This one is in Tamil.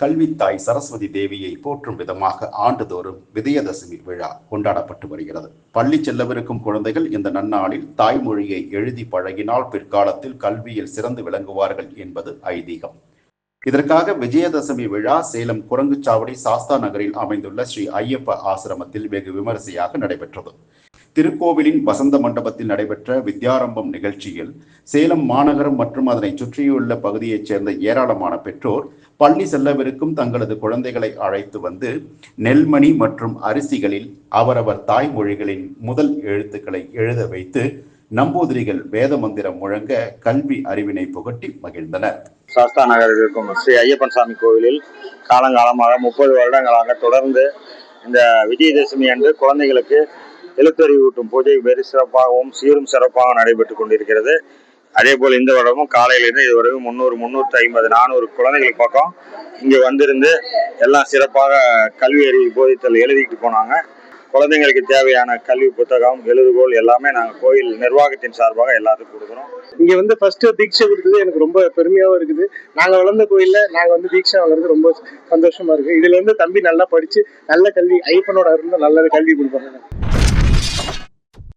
கல்வித்தாய் சரஸ்வதி தேவியை போற்றும் விதமாக ஆண்டுதோறும் விஜயதசமி விழா கொண்டாடப்பட்டு வருகிறது. பள்ளி செல்லவிருக்கும் குழந்தைகள் இந்த நன்னாளில் தாய்மொழியை எழுதி பழகினால் பிற்காலத்தில் கல்வியில் சிறந்து விளங்குவார்கள் என்பது ஐதீகம். இதற்காக விஜயதசமி விழா சேலம் குரங்குச்சாவடி சாஸ்தா நகரில் அமைந்துள்ள ஸ்ரீ ஐயப்ப ஆசிரமத்தில் வெகு விமரிசையாக நடைபெற்றது. திருக்கோவிலின் வசந்த மண்டபத்தில் நடைபெற்ற வித்யாரம்பம் நிகழ்ச்சியில் சேலம் மாநகரம் மற்றும் அதனை சுற்றியுள்ள பகுதியைச் சேர்ந்த ஏராளமான பெற்றோர் பள்ளி செல்லவிருக்கும் தங்களது குழந்தைகளை அழைத்து வந்து நெல்மணி மற்றும் அரிசிகளில் அவரவர் தாய்மொழிகளின் முதல் எழுத்துக்களை எழுத வைத்து நம்பூதிரிகள் வேத மந்திரம் முழங்க கல்வி அறிவினை புகட்டி மகிழ்ந்தனர். சாஸ்தா நகரில் இருக்கும் ஸ்ரீ ஐயப்பன் சாமி கோவிலில் காலங்காலமாக முப்பது வருடங்களாக தொடர்ந்து இந்த விஜயதசமி அன்று குழந்தைகளுக்கு எழுத்தறிவூட்டும் பூஜை வெகு சிறப்பாகவும் சீரும் சிறப்பாக நடைபெற்று கொண்டிருக்கிறது. அதே போல் இந்த வருடமும் காலையிலிருந்து இதுவரைக்கும் முந்நூறு முந்நூற்றி ஐம்பது நானூறு குழந்தைகள் பக்கம் இங்கே வந்திருந்து எல்லாம் சிறப்பாக கல்வி அறிவு போதித்தல் எழுதிக்கிட்டு போனாங்க. குழந்தைங்களுக்கு தேவையான கல்வி புத்தகம் எழுதுகோல் எல்லாமே நாங்கள் கோயில் நிர்வாகத்தின் சார்பாக எல்லாத்துக்கும் கொடுக்குறோம். இங்கே வந்து ஃபர்ஸ்ட் தீட்சை கொடுத்தது எனக்கு ரொம்ப பெருமையாகவும் இருக்குது. நாங்கள் வளர்ந்த கோயிலில் நாங்கள் வந்து தீட்சை வாங்குறது ரொம்ப சந்தோஷமா இருக்கு இதுல இருந்து தம்பி நல்லா படிச்சு நல்ல கல்வி ஐயப்பனோட இருந்து நல்ல கல்வி கொடுப்பாங்க.